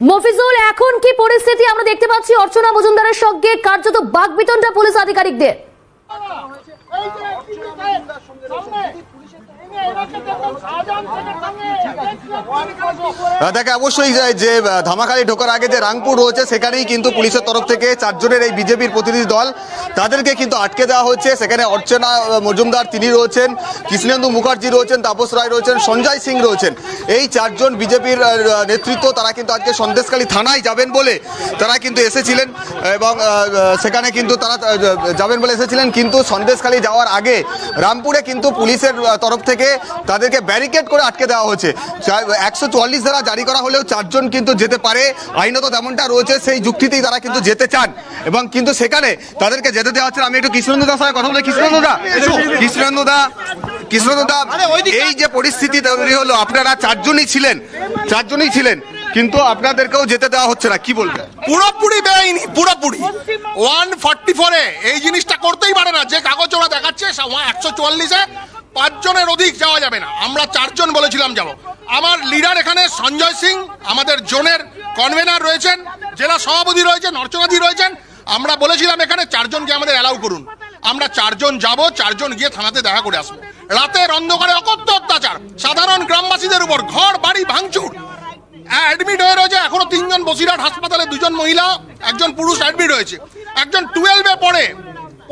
মফিজুল এখন কি পরিস্থিতি আমরা দেখতে পাচ্ছি অর্চনা মজুমদারের সঙ্গে কার্যত বাগবিতণ্ডা পুলিশ আধিকারিকদের দেখে, অবশ্যই, যে- ধামাখালি ঢোকার আগে যে রাংপুর রয়েছে, সেখানেই কিন্তু পুলিশের তরফ থেকে চারজনের এই বিজেপির প্রতিনিধি দল, তাদেরকে কিন্তু আটকে দেওয়া হচ্ছে সেখানে অর্চনা মজুমদার, তিনি রয়েছেন, কৃষ্ণেন্দু মুখার্জি রয়েছেন, তাপস রায় রয়েছেন, সঞ্জয় সিং রয়েছেন। এই চারজন বিজেপির নেতৃত্ব, তারা কিন্তু আজকে সন্দেশখালী থানায় যাবেন বলে তারা কিন্তু এসেছিলেন এবং সেখানে কিন্তু তারা যাবেন বলে এসেছিলেন। কিন্তু সন্দেশখালী যাওয়ার আগে রামপুরে কিন্তু পুলিশের তরফ থেকে তাদেরকে ব্যারিকেড করে আটকে দেওয়া হয়েছে। একশো চুয়াল্লিশ ধারা জারি করা হলেও চারজন কিন্তু যেতে পারে। আইনত তেমনটা রয়েছে সেই যুক্তিতেই তারা কিন্তু যেতে চান। এবং কিন্তু সেখানে তাদেরকে যেতে দেওয়া হচ্ছে আমি একটু কৃষ্ণেন্দু দার সঙ্গে কথা বলি। কৃষ্ণেন্দু দা কৃষ্ণেন্দু দা কৃষ্ণেন্দু দা এই যে পরিস্থিতি তৈরি হলো আপনারা চারজনই ছিলেন চারজনই ছিলেন কিন্তু আপনাদেরকেও যেতে দেওয়া হচ্ছে না। কি বলবেন? পুরোপুরি বেআইনি পুরোপুরি। ওয়ান ফর্টি ফোরে এই জিনিসটা করতেই পারে না। যে কাগজ ওরা দেখাচ্ছে একশো চুয়াল্লিশে পাঁচজনের অধিক যাওয়া যাবে না। আমরা চারজন বলেছিলাম যাব। আমার লিডার এখানে সঞ্জয় সিং, আমাদের জোনের কনভেনার রয়েছেন, জেলা সভাপতি রয়েছেন, অর্চনাদি রয়েছেন। আমরা বলেছিলাম এখানে চারজনকে আমাদের অ্যালাউ করুন। আমরা চারজন যাব, চারজন গিয়ে থানাতে দেখা করে আসব। রাতের অন্ধকারে অকথ্য অত্যাচার। সাধারণ গ্রামবাসীদের উপর ঘর, বাড়ি ভাঙচুর। অ্যাডমিট হয়ে রয়েছে এখনও তিনজন বসিরহাট হাসপাতালে, দুজন মহিলা, একজন পুরুষ অ্যাডমিট হয়েছে। একজন টুয়েলভে পড়ে।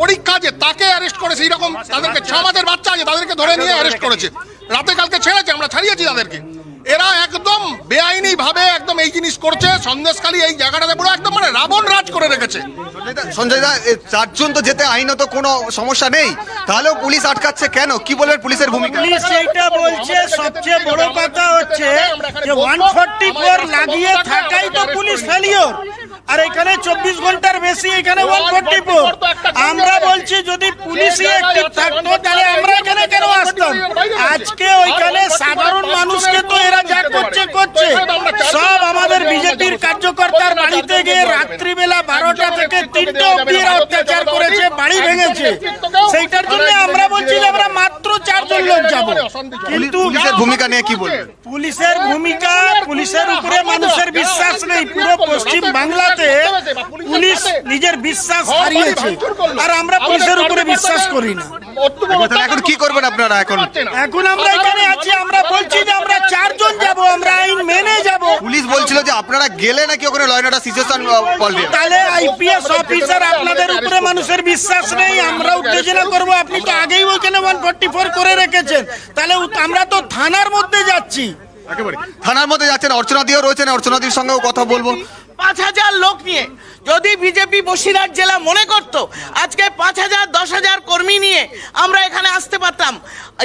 পরীক্ষা যে তাকে অ্যারেস্ট করে সেই রকম তাদেরকে ছ মাসের বাচ্চা আছে তাদেরকে ধরে নিয়ে অ্যারেস্ট করেছে। রাতে কালকে ছেড়েছে আমরা ছাড়িয়েছি তাদেরকে। এরা একদম বেআইনি ভাবে একদম এই জিনিস করছে সন্দেশখালী এই জায়গাটাতে পুরো একদম মানে রাবণ রাজ করে রেখেছে। সঞ্জয় দা চারজন তো যেতে আইনত কোনো সমস্যা নেই। তাহলেও পুলিশ আটকাচ্ছে কেন? কি বলবেন পুলিশের ভূমিকা? পুলিশ এইটা বলছে সবচেয়ে বড় কথা হচ্ছে যে ওয়ান ফোর লাগিয়ে থাকাই তো পুলিশ ফেলিওর আর এখানে চব্বিশ ঘণ্টার বেশি এখানে ওয়ান ফোরটি ফোর আমরা বলছি যদি পুলিশই একটি থাকতো তাহলে আমরা এখানে কেন আসতাম? আজকে ওইখানে সাধারণ মানুষকে তো এরা যা করছে করছে। সব আমাদের বিজেপির কার্যকর্তার বাড়িতে গিয়ে রাত্রিবেলা বারোটা থেকে তিনটে অব্দি অত্যাচার করেছে বাড়ি ভেঙেছে। সেইটার জন্য আমরা বলছি আমরা মাত্র চারজন লোক যাব। কিন্তু পুলিশের ভূমিকা নিয়ে কি বলবেন? পুলিশের ভূমিকা পুলিশের উপরে মানুষের বিশ্বাস নেই। পুরো পশ্চিম বাংলাতে পুলিশ নিজের বিশ্বাস হারিয়েছে। আর আমরা পুলিশের উপরে বিশ্বাস করি না। এখন কি করবেন আপনারা এখন? এখন আমরা এখানে আছি আমরা বলছি যে আমরা চারজন যাব আমরা আইন মেনে যাব। পুলিশ বলছিল যে আপনারা গেলে নাকি ওখানে লয়নাটা সিচুয়েশন পাল্টে তাহলে আইপিএস অফিসার আপনাদের উপরে মানুষের বিশ্বাস নেই আমরা উত্তেজনা করব। আপনি তো আগেই ওখানে ওয়ান ফোর্টি ফোর করে রেখেছেন? তাহলে আমরা তো থানার মধ্যে যাচ্ছি। একেবারে। থানার মধ্যে যাচ্ছেন অর্চনা দিয়েও রয়েছেন অর্চনাদির সঙ্গেও কথা বলব। পাঁচ হাজার লোক নিয়ে যদি বিজেপি বসিরহাট জেলা মনে করত আজকে পাঁচ হাজার দশ হাজার কর্মী নিয়ে আমরা এখানে আসতে পারতাম।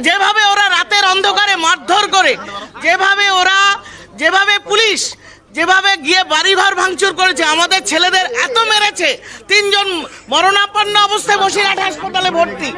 যেভাবে ওরা রাতের অন্ধকারে মারধর করে যেভাবে ওরা যেভাবে পুলিশ যেভাবে গিয়ে বাড়িঘর ভাঙচুর করেছে আমাদের ছেলেদের এত মেরেছে। তিনজন মরণাপন্ন অবস্থায় বসিরহাট হাসপাতালে ভর্তি।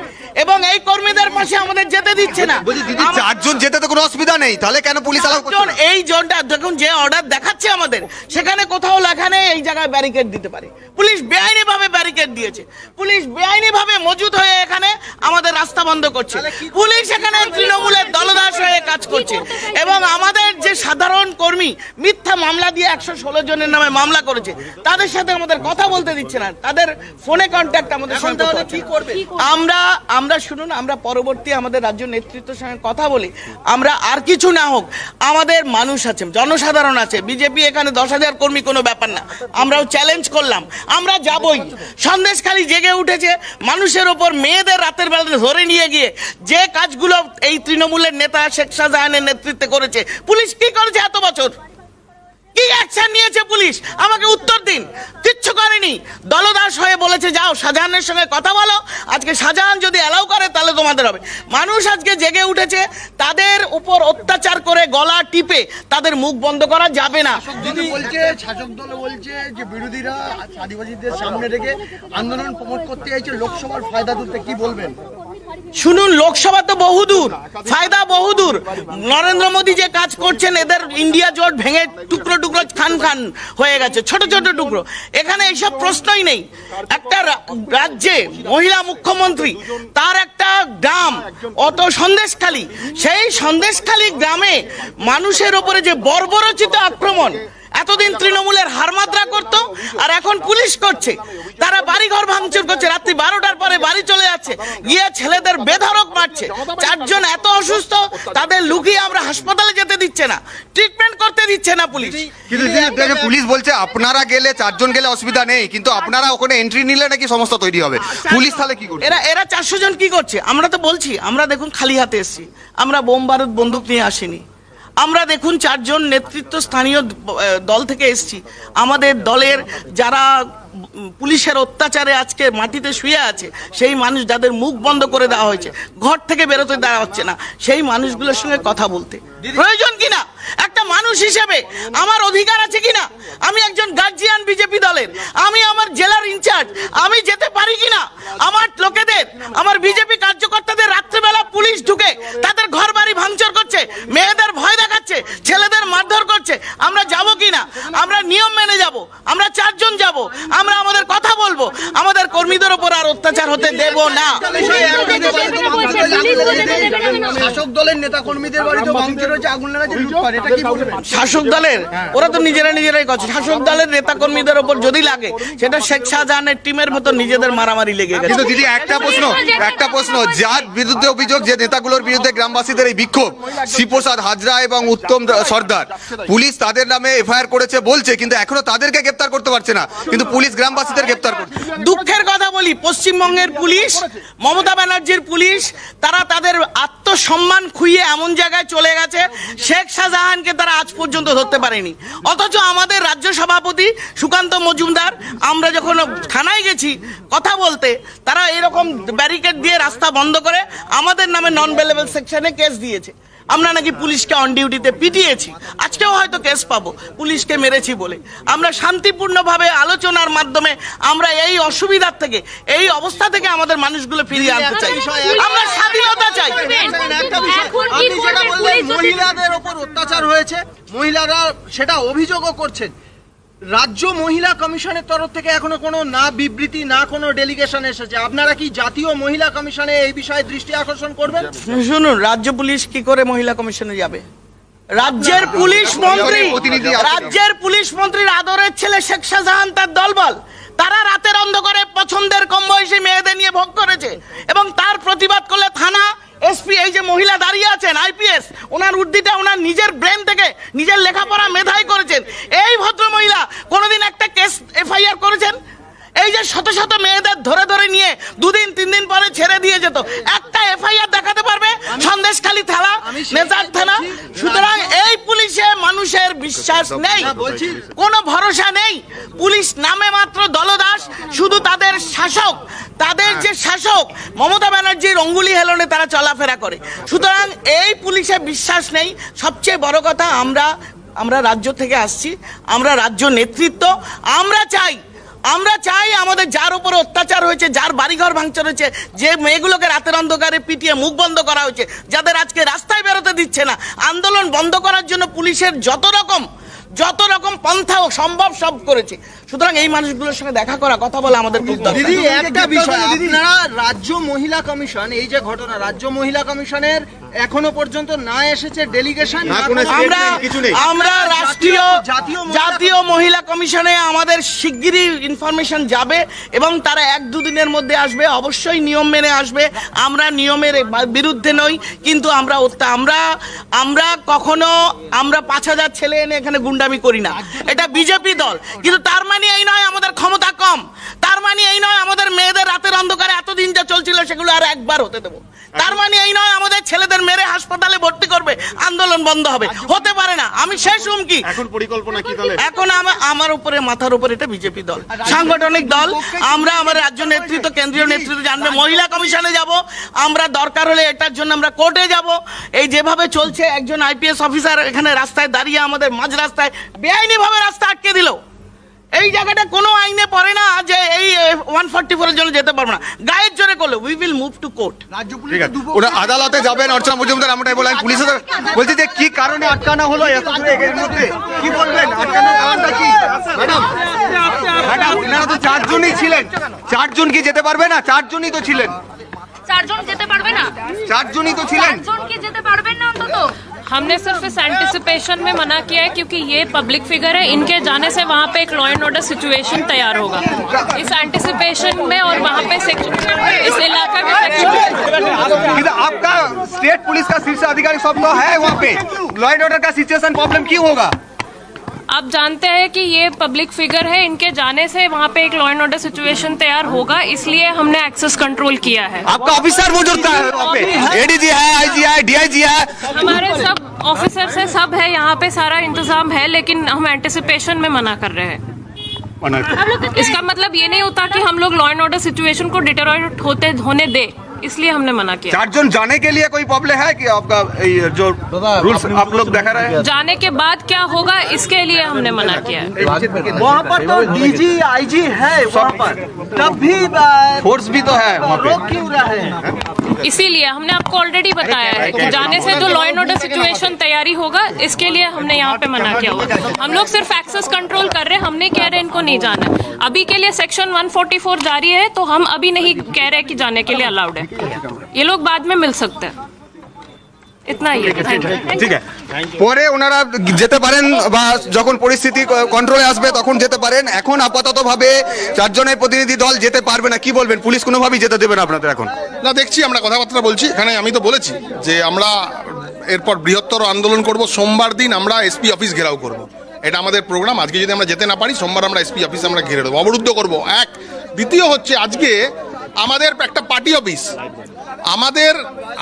এবং এই কর্মীদের পাশে আমাদের যেতে দিচ্ছে না। দিদি চারজন যেতে তো কোনো অসুবিধা নেই। তাহলে কেন পুলিশ চারজন এই জনটা দেখুন যে অর্ডার দেখাচ্ছে আমাদের সেখানে কোথাও লেখা নেই এই জায়গায় ব্যারিকেড দিতে পারে। পুলিশ বেআইনি ভাবে ব্যারিকেড দিয়েছে। পুলিশ বেআইনি ভাবে মজুদ হয়ে এখানে আমাদের রাস্তা বন্ধ করছে। পুলিশ এখানে তৃণমূলের দলদাস হয়ে কাজ করছে। এবং আমাদের যে সাধারণ কর্মী মিথ্যা মামলা দিয়ে একশো ষোলো জনের নামে মামলা করেছে। তাদের সাথে আমাদের কথা বলতে দিচ্ছে না। তাদের ফোনে কন্ট্যাক্ট আমাদের সঙ্গে কি করবে? আমরা আমরা শুনুন আমরা পরবর্তী আমাদের রাজ্য নেতৃত্বের সঙ্গে কথা বলি। আমরা আর কিছু না হোক আমাদের মানুষ আছে জনসাধারণ আছে। বিজেপি এখানে দশ হাজার কর্মী কোনো ব্যাপার না। আমরাও চ্যালেঞ্জ করলাম। আমরা যাবই। সন্দেশখালী জেগে উঠেছে। মানুষের ওপর মেয়েদের রাতের বেলা ধরে নিয়ে গিয়ে যে কাজগুলো এই তৃণমূলের নেতা শেখ শাহজাহানের নেতৃত্বে করেছে পুলিশ কি করেছে এত বছর? কি অ্যাকশন নিয়েছে পুলিশ? আমাকে উত্তর দিন। কিচ্ছু করেনি। দলদাস হয়ে বলেছে যাও শাহজাহানের সঙ্গে কথা বলো। আজকে শাহজাহান যদি অ্যালাউ করে তাহলে তোমাদের হবে। মানুষ আজকে জেগে উঠেছে। তাদের উপর অত্যাচার করে গলা টিপে তাদের মুখ বন্ধ করা যাবে না। বলছে শাসক দল বলছে যে বিরোধীরা আদিবাসীদের সামনে রেখে আন্দোলন প্রমোট করতে চাইছে লোকসভার ফায়দা তুলতে কি বলবেন? শুনুন, লোকসভা তো বহুদূর ফায়দা বহুদূর নরেন্দ্র মোদী যে কাজ করছেন, এদের ইন্ডিয়া জোট ভেঙে টুকরো টুকরো খান খান হয়ে গেছে, ছোট ছোট টুকরো। এখানে এইসব প্রশ্নই নেই। একটা রাজ্যে মহিলা মুখ্যমন্ত্রী, তার একটা গ্রাম, অত সন্দেশখালী। সেই সন্দেশখালী গ্রামে মানুষের ওপরে যে বর্বরচিত আক্রমণ, এতদিন তৃণমূলের হারমাত্রা করতো আর এখন পুলিশ করছে। তারা বাড়িঘর ভাঙচুর করছে। রাত্রি বারোটার পরে বাড়ি চলে যাচ্ছে। গিয়ে ছেলেদের বেধরক মারছে। চারজন এত অসুস্থ তাদের লুকিয়ে আমরা হাসপাতালে যেতে দিচ্ছে না। ট্রিটমেন্ট করতে দিচ্ছে না পুলিশ। পুলিশ বলছে আপনারা গেলে চারজন গেলে অসুবিধা নেই। কিন্তু আপনারা ওখানে এন্ট্রি নিলে নাকি সমস্যা তৈরি হবে। পুলিশ তাহলে কি করবে এরা এরা চারশো জন কি করছে? আমরা তো বলছি আমরা দেখুন খালি হাতে এসেছি। আমরা বোম বারুদ বন্দুক নিয়ে আসিনি। আমরা দেখুন চারজন নেতৃত্ব স্থানীয় দল থেকে এসেছি। আমাদের দলের যারা পুলিশের অত্যাচারে আজকে মাটিতে শুয়ে আছে সেই মানুষ যাদের মুখ বন্ধ করে দেওয়া হয়েছে ঘর থেকে বেরোতে দেওয়া হচ্ছে না সেই মানুষগুলোর সঙ্গে কথা বলতে। প্রয়োজন কিনা? একটা মানুষ হিসেবে আমার অধিকার আছে কিনা? আমি একজন গার্জিয়ান বিজেপি দলের। আমি আমার জেলার ইনচার্জ আমি যেতে পারি কিনা? আমার লোকেদের আমার বিজেপি কার্যকর্তাদের রাত্রেবেলা পুলিশ ঢুকে তাদের ঘর বাড়ি ভাঙচুর করছে মেয়েদের ভয় দেখাচ্ছে ছেলেদের মারধর করছে আমরা যাব কিনা আমরা নিয়ম মেনে যাব চারজন যাব আমরা আমাদের কথা বলব। আমাদের কর্মীদের ওপর আর অত্যাচার হতে দেব না। শাসক দলের নেতা কর্মীদের বাড়িতে ভাঙচুর হয়েছে আগুন লাগাচ্ছে এটা কি বলবেন? শাসক দলের? ওরা তো নিজেরা নিজেরাই করছে। শাসক দলের নেতা কর্মীদের ওপর যদি লাগে সেটা শেখ শাহজাহানের টিমের মতো নিজেদের মারামারি লেগে গেছে। কিন্তু দিদি একটা প্রশ্ন একটা প্রশ্ন যার বিরুদ্ধে অভিযোগ যে নেতাগুলোর বিরুদ্ধে গ্রামবাসীদের এই বিক্ষোভ শিবপ্রসাদ হাজরা এবং উত্তম সর্দার পুলিশ তাদের নামে এফআইআর করেছে বলছে কিন্তু এখনও তাদেরকে গ্রেপ্তার করতে পারছে না। কিন্তু পুলিশ গ্রামবাসীদের গ্রেপ্তার করছে। দুঃখের কথা বলি, পশ্চিমবঙ্গের পুলিশ, মমতা ব্যানার্জির পুলিশ, তারা তাদের আত্মসম্মান খুইয়ে এমন জায়গায় চলে গেছে, শেখ শাহজাহানকে তারা আজ পর্যন্ত ধরতে পারেনি। অথচ আমাদের রাজ্য সভাপতি সুকান্ত মজুমদার, আমরা যখন থানায় গেছি, কথা বলতে, তারা এরকম ব্যারিকেড দিয়ে রাস্তা বন্ধ করে আমাদের নামে নন বেলেবল সেকশনে কেস দিয়েছে। আমরা নাকি পুলিশকে অন ডিউটিতে পিটিয়েছি। আজকেও হয়তো কেস পাবো। পুলিশকে মেরেছি বলে। আমরা শান্তিপূর্ণভাবে আলোচনার মাধ্যমে আমরা এই অসুবিধার থেকে এই অবস্থা থেকে আমাদের মানুষগুলো ফিরিয়ে আনতে চাই। আমরা স্বাধীনতা চাই। মহিলাদের ওপর অত্যাচার হয়েছে মহিলারা সেটা অভিযোগও করছেন। রাজ্য মহিলা কমিশনের তরফ থেকে এখনও কোনো না বিবৃতি, না কোনো ডেলিগেশন এসেছে। আপনারা কি জাতীয় মহিলা কমিশনে এই বিষয়ে দৃষ্টি আকর্ষণ করবেন? শুনুন, রাজ্য পুলিশ কি করে মহিলা কমিশনে যাবে? রাজ্যের পুলিশ মন্ত্রী রাজ্যের পুলিশ মন্ত্রীর আদরের ছেলে শেখ শাহজাহান তার দলবল তারা রাতের অন্ধকারে পছন্দের কম বয়সী মেয়েদের নিয়ে ভোগ করেছে এবং তার প্রতিবাদ করলে থানা এসপি এই যে মহিলা দাঁড়িয়ে আছেন আইপিএস ওনার উর্দিটা ওনার নিজের ব্রেন থেকে নিজের লেখাপড়া মেধাই করেছেন এই ভদ্র মহিলা কোনোদিন একটা কেস এফআইআর করেছেন এই যে শত শত মেয়েদের ধরে ধরে নিয়ে দুদিন তিন দিন পরে ছেড়ে দিয়ে যেত একটা এফআইআর দেখাতে সন্দেশখালী থানা নেতার থানা সুতরাং এই পুলিশে মানুষের বিশ্বাস নেই। কোনো ভরসা নেই। পুলিশ নামে মাত্র দলদাস শুধু তাদের শাসক। তাদের যে শাসক মমতা ব্যানার্জির অঙ্গুলি হেলনে তারা চলাফেরা করে। সুতরাং এই পুলিশে বিশ্বাস নেই। সবচেয়ে বড় কথা আমরা আমরা রাজ্য থেকে আসছি। আমরা রাজ্য নেতৃত্ব। আমরা চাই আমরা চাই আমাদের যার উপরে অত্যাচার হয়েছে, যার বাড়িঘর ভাঙচুর হয়েছে, যে মেয়েগুলোকে রাতের অন্ধকারে পিটিয়ে মুখ বন্ধ করা হয়েছে, যাদের আজকে রাস্তায় বেরোতে দিচ্ছে না। আন্দোলন বন্ধ করার জন্য পুলিশের যত রকম যত রকম পন্থা সম্ভব সব করেছে। সুতরাং এই মানুষগুলোর সঙ্গে দেখা করা কথা বলা আমাদের খুব দরকার। দিদি একটা বিষয় আপনারা রাজ্য মহিলা কমিশন এই যে ঘটনা রাজ্য মহিলা কমিশনের এখনও পর্যন্ত না এসেছে ডেলিগেশন আমরা কিছু নেই। আমরা রাষ্ট্রীয় জাতীয় মহিলা- জাতীয় মহিলা কমিশনে আমাদের শিগগিরই ইনফরমেশন যাবে এবং তারা এক দুদিনের মধ্যে আসবে অবশ্যই নিয়ম মেনে আসবে। আমরা নিয়মের বিরুদ্ধে নই কিন্তু আমরা অত্যা- আমরা আমরা কখনো আমরা পাঁচ হাজার ছেলে এনে এখানে গুন্ডামি করি না। এটা বিজেপি দল। কিন্তু তার মানে এই নয় আমাদের ক্ষমতা কম। তার মানে এই নয় আমাদের মেয়েদের রাতের অন্ধকারে এতদিন যা চলছিল সেগুলো আর একবার হতে দেবো। তার মানে এই নয় আমাদের ছেলেদের মেরে হাসপাতালে ভর্তি করবে আন্দোলন বন্ধ হবে। হতে পারে না। আমি শেষ হুমকি। এখন পরিকল্পনা কি তাহলে? এখন আমার উপরে মাথার উপরে এটা বিজেপি দল। সাংগঠনিক দল। আমরা আমার রাজ্য নেতৃত্ব কেন্দ্রীয় নেতৃত্ব জানবে। মহিলা কমিশনে যাব। আমরা দরকার হলে এটার জন্য আমরা কোর্টে যাব। এই যেভাবে চলছে একজন আইপিএস অফিসার এখানে রাস্তায় দাঁড়িয়ে আমাদের মাঝ রাস্তায় বেআইনি ভাবে রাস্তা আটকে দিল। এই জায়গাটা কোনো আইনে পড়ে না যে এই ওয়ান ফর্টি ফোরের জন্য যেতে পারব না। গায়ের জোরে করলে we will move to court রাজ্য ঠিক আছে। ওরা আদালতে যাবেন অর্চনা মজুমদার আমরাই বলেন পুলিশে বলছি যে কি কারণে আটকানো হলো? এত দূরে এর মধ্যে কি বলবেন? আটকানোর কারণটা কি? ম্যাডাম ম্যাডাম আপনারা তো চারজনই ছিলেন। চারজন কি যেতে পারবে না? চারজনই তো ছিলেন। চারজন যেতে পারবে না? চারজনই তো ছিলেন। চারজন কি যেতে পারবেন না অন্তত? हमने सिर्फ़ इस एंटिसिपेशन में मना किया है क्योंकि ये पब्लिक फिगर है। इनके जाने से वहाँ पे एक लॉ एंड ऑर्डर सिचुएशन तैयार होगा। इस एंटिसिपेशन में और वहाँ पे इस इलाका में आपका स्टेट पुलिस का शीर्ष अधिकारी सब तो है वहाँ पे। लॉ एंड ऑर्डर का सिचुएशन प्रॉब्लम क्यों होगा? आप जानते हैं कि ये पब्लिक फिगर है इनके जाने से वहाँ पे एक लॉ एंड ऑर्डर सिचुएशन तैयार होगा इसलिए हमने एक्सेस कंट्रोल किया है। आपका ऑफिसर मौजूद है वहाँ पे। एडीजी है आईजी है डीआईजी है। हमारे सब ऑफिसर से सब है यहाँ पे सारा इंतज़ाम है लेकिन हम एंटिसिपेशन में मना कर रहे हैं। इसका मतलब ये नहीं होता कि हम लोग लॉ एंड ऑर्डर सिचुएशन को डिटेरोरेट होते होने दे। इसलिए हमने मना किया। चारजन जाने के लिए कोई प्रॉब्लम है कि आपका ये जो रूल्स आप लोग दिखा रहे हैं? जाने के बाद क्या होगा इसके लिए हमने मना किया है। वहाँ पर तो डीजी आईजी है वहाँ पर। तब भी फोर्स भी तो है रोक क्यों रहे हैं? इसीलिए हमने आपको ऑलरेडी बताया है कि जाने से जो लॉ एंड ऑर्डर सिचुएशन तैयारी होगा इसके लिए हमने यहाँ पे मना किया हुआ हम लोग सिर्फ़ एक्सेस कंट्रोल कर रहे हैं हम नहीं कह रहे हैं इनको नहीं जाना। अभी के लिए सेक्शन 144 जारी है तो हम अभी नहीं कह रहे कि जाने के लिए अलाउड है। ये लोग बाद में मिल सकते हैं इतना ही है थैंक यू ঠিক আছে পরে ওনারা যেতে পারেন বা যখন পরিস্থিতি কন্ট্রোলে আসবে তখন যেতে পারেন এখন আপাতত ভাবে চারজনের প্রতিনিধি দল যেতে পারবে না কি বলবেন পুলিশ কোনোভাবেই যেতে দেবে না আপনাদের এখন না দেখছি আমরা কথাবার্তা বলছি এখানে আমি তো বলেছি যে আমরা এরপর বৃহত্তর আন্দোলন করব সোমবার দিন আমরা এসপি অফিস ঘেরাও করব এটা আমাদের প্রোগ্রাম আজকে যদি আমরা যেতে না পারি সোমবার আমরা এসপি অফিস আমরা ঘিরে দেবো অবরুদ্ধ করব এক দ্বিতীয় হচ্ছে আজকে আমাদের একটা পার্টি অফিস। আমাদের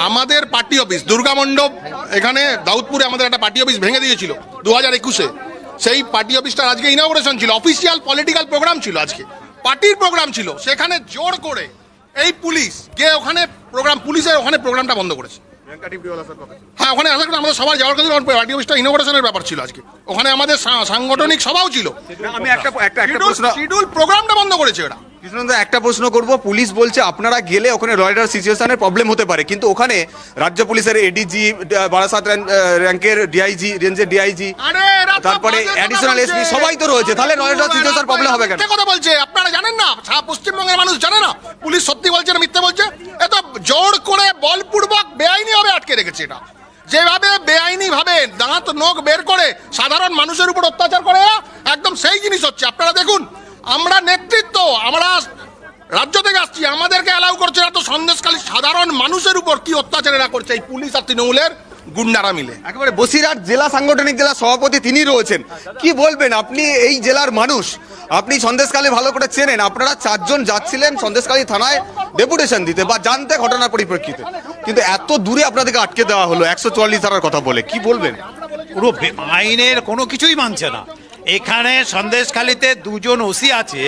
আমাদের পার্টি অফিস দুর্গা মণ্ডপ এখানে দাউদপুরে আমাদের একটা পার্টি অফিস ভেঙে দিয়েছিল দু হাজার একুশে। সেই পার্টি অফিসটার আজকে ইনগ্রেশন ছিল অফিসিয়াল পলিটিক্যাল প্রোগ্রাম ছিল আজকে। পার্টির প্রোগ্রাম ছিল সেখানে জোর করে এই পুলিশ গিয়ে ওখানে প্রোগ্রাম পুলিশের ওখানে প্রোগ্রামটা বন্ধ করেছে। হ্যাঁ ওখানে আসার আমাদের সবাই যাওয়ার কথা পার্টি অফিসটা ইনোগ্রেশনের ব্যাপার ছিল আজকে। ওখানে আমাদের সাংগঠনিক সভাও ছিল। আমি একটা একটা একটা প্রোগ্রামটা বন্ধ করেছে ওরা। কৃষ্ণনন্দা একটা প্রশ্ন করব। পুলিশ বলছে আপনারা গেলে ওখানে রয়টার সিচুয়েশনের প্রবলেম হতে পারে। কিন্তু ওখানে রাজ্য পুলিশের এডিজি বারাসাত র্যাঙ্কের ডিআইজি রেঞ্জের ডিআইজি তারপরে অ্যাডিশনাল। SP সবাই তো রয়েছে, তাহলে নয়টা এরা প্রবলেম হবে কেন? কথা বলছে। আপনারা জানেন না? সারা পশ্চিমবঙ্গের মানুষ জানে না? পুলিশ সত্যি বলছে না মিথ্যে বলছে? এ তো জোর করে বলপূর্বক বেআইনি হবে আটকে রেখেছে এটা। যেভাবে বেআইনি ভাবে দাঁত নখ বের করে সাধারণ মানুষের উপর অত্যাচার করে একদম সেই জিনিস হচ্ছে। আপনারা দেখুন আমরা নেতৃত্ব আমরা রাজ্য থেকে আসছি আমাদেরকে অ্যালাউ করছে না তো সন্দেশকালী সাধারণ মানুষের উপর কি অত্যাচার এরা করছে এই পুলিশ আর তৃণমূলের গুন্ডারা মিলে। একেবারে বসিরহাট জেলা সাংগঠনিক জেলা সভাপতি তিনি রয়েছেন। কি বলবেন আপনি এই জেলার মানুষ? আপনি সন্দেশকালী ভালো করে চেনেন আপনারা চারজন যাচ্ছিলেন সন্দেশকালী থানায় ডেপুটেশন দিতে বা জানতে ঘটনার পরিপ্রেক্ষিতে। কিন্তু এত দূরে আপনাদেরকে আটকে দেওয়া হলো একশো চুয়াল্লিশ ধারার কথা বলে কি বলবেন? পুরো আইনের কোনো কিছুই মানছে না। এখানে সন্দেশখালিতে দুজন ওসি আছে,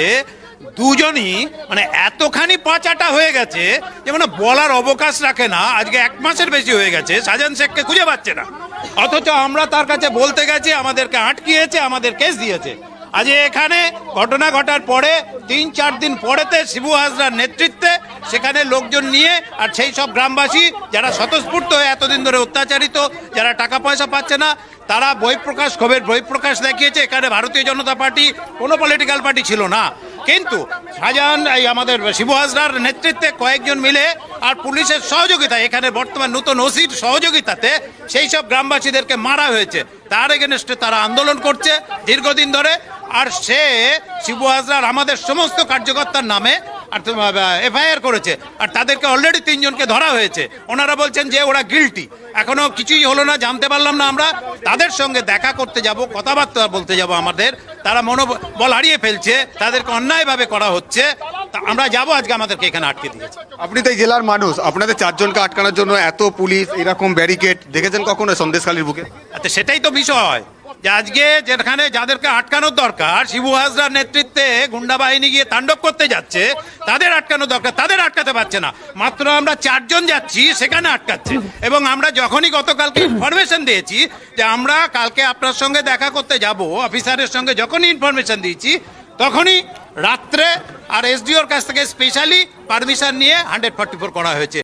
দুজনই মানে এতখানি পাচাটা হয়ে গেছে যে মানে বলার অবকাশ রাখে না, আজকে এক মাসের বেশি হয়ে গেছে, সাজান শেখকে খুঁজে পাচ্ছে না। অথচ আমরা তার কাছে বলতে গেছি, আমাদেরকে আটকিয়েছে, আমাদের কেস দিয়েছে। আজ এখানে ঘটনা ঘটার পরে, তিন চার দিন পরেতে শিবু হাজরার নেতৃত্বে সেখানে লোকজন নিয়ে আর সেই সব গ্রামবাসী যারা স্বতঃস্ফূর্ত হয়ে এতদিন ধরে অত্যাচারিত, যারা টাকা পয়সা পাচ্ছে না তারা বহিঃপ্রকাশ ক্ষোভের বহিঃপ্রকাশ দেখিয়েছে, এখানে ভারতীয় জনতা পার্টি কোনো পলিটিক্যাল পার্টি ছিল না। কিন্তু শাহজাহান, এই আমাদের শিবু হাজরার নেতৃত্বে কয়েকজন মিলে আর পুলিশের সহযোগিতা এখানে বর্তমান নতুন ওসির সহযোগিতাতে সেই সব গ্রামবাসীদেরকে মারা হয়েছে। তার এগেনস্টে তারা আন্দোলন করছে দীর্ঘদিন ধরে, আর সে শিবু হাজরার আমাদের সমস্ত কার্যকর্তার নামে আর এফআইআর করেছে। আর তাদেরকে অলরেডি তিনজনকে ধরা হয়েছে। ওনারা বলছেন যে ওরা গিলটি এখনও কিছুই হলো না জানতে পারলাম না আমরা। তাদের সঙ্গে দেখা করতে যাব কথাবার্তা বলতে যাব আমাদের। তারা মনোবল হারিয়ে ফেলছে। তাদেরকে অন্যায়ভাবে করা হচ্ছে। তা আমরা যাব আজকে আমাদেরকে এখানে আটকে দিয়েছে আপনি তো এই জেলার মানুষ। আপনাদের চারজনকে আটকানোর জন্য এত পুলিশ এরকম ব্যারিকেড দেখেছেন কখনো সন্দেশখালীর বুকে? আচ্ছা সেটাই তো বিষয়। আজকে যেখানে যাদেরকে আটকানোর দরকার, শিবু হাজরার নেতৃত্বে গুন্ডা বাহিনী গিয়ে তাণ্ডব করতে যাচ্ছে, তাদের আটকানো দরকার, তাদের আটকাতে পারছে না। মাত্র আমরা চারজন যাচ্ছি, সেখানে আটকাচ্ছে। এবং আমরা যখনই গতকালকে ইনফরমেশন দিয়েছি যে আমরা কালকে আপনার সঙ্গে দেখা করতে যাব, অফিসারের সঙ্গে যখনই ইনফরমেশন দিয়েছি, তখনই রাত্রে আর এসডিওর কাছ থেকে স্পেশালি পারমিশন নিয়ে হান্ড্রেড ফর্টি ফোর করা হয়েছে।